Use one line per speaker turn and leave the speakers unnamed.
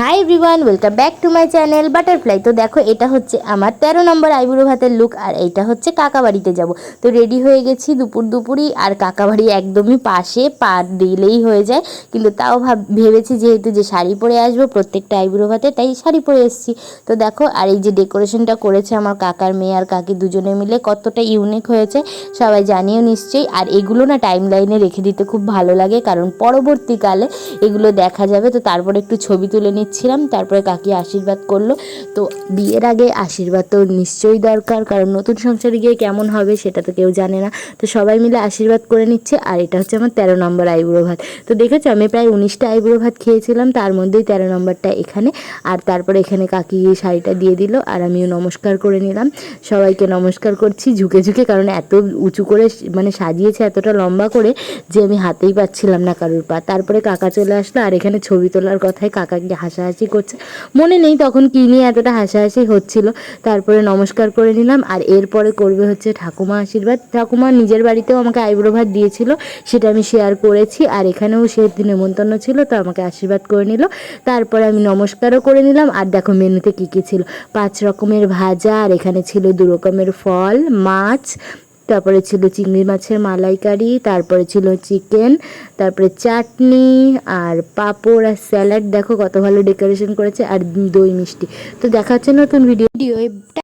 Hi everyone welcome back to my channel butterfly তো দেখো, এটা হচ্ছে আমার তেরো নম্বর আইবুড়ো ভাতের লুক আর এইটা হচ্ছে কাকা বাড়িতে যাব। তো রেডি হয়ে গেছি দুপুর দুপুরই আর কাকা বাড়ি একদমই পাশে, পা দিলেই হয়ে যায়। কিন্তু তাও ভাব, ভেবেছি যেহেতু যে শাড়ি পরে আসব, প্রত্যেকটা আইবুড়ো ভাতে তাই শাড়ি পরে এসেছি। তো দেখো, আর এই যে ডেকোরেশনটা করেছে আমার কাকার মেয়ে আর কাকি দুজনে মিলে, কতটা ইউনিক হয়েছে, সবাই জানিও নিশ্চয়ই। আর এগুলো না টাইম লাইনে রেখে দিতে খুব ভালো লাগে, কারণ পরবর্তীকালে এগুলো দেখা যাবে। তো তারপরে একটু ছবি তুলে নিচ্ছিলাম তারপরে কাকি আশীর্বাদ করল। তো বিয়ের আগে আশীর্বাদ তো নিশ্চয়ই দরকার, কারণ নতুন সংসারে গিয়ে কেমন হবে সেটা তো কেউ জানে না। তো সবাই মিলে আশীর্বাদ করে নিচ্ছে, আর এটা হচ্ছে আমার তেরো নম্বর আইবুড়ো ভাত। তো দেখেছ, আমি প্রায় উনিশটা আইবুড়ো ভাত খেয়েছিলাম, তার মধ্যেই তেরো নম্বরটা এখানে। আর তারপরে এখানে কাকি গিয়ে শাড়িটা দিয়ে দিল, আর আমিও নমস্কার করে নিলাম। সবাইকে নমস্কার করছি ঝুঁকে ঝুঁকে, কারণ এত উঁচু করে মানে সাজিয়েছে এতটা লম্বা করে যে আমি হাতেই পাচ্ছিলাম না কারোর পা। তারপরে কাকা চলে আসলো, আর এখানে ছবি তোলার কথায় কাকাকে হাসাহাসি করছে। মনে নেই তখন কী নিয়ে এতটা হাসাহাসি হচ্ছিল। তারপরে নমস্কার করে নিলাম। আর এরপরে করবে হচ্ছে ঠাকুমা আশীর্বাদ। ঠাকুমা নিজের বাড়িতেও আমাকে আইব্রো ভাত দিয়েছিল। সেটা আমি শেয়ার করেছি। আর এখানেও সে নেমন্তন্ন ছিল, তো আমাকে আশীর্বাদ করে নিল। তারপরে আমি নমস্কারও করে নিলাম। আর দেখো মেনুতে কী কী ছিল। পাঁচ রকমের ভাজা, আর এখানে ছিল দু রকমের ফল, মাছ তারপরে ছিল চিংড়ি মাছের মালাইকারি, তারপরে ছিল চিকেন, তারপরে চাটনি আর পাঁপড় আর স্যালাড। দেখো কত ভালো ডেকোরেশন করেছে আর দই মিষ্টি। তো দেখাচ্ছে নতুন ভিডিও ভিডিও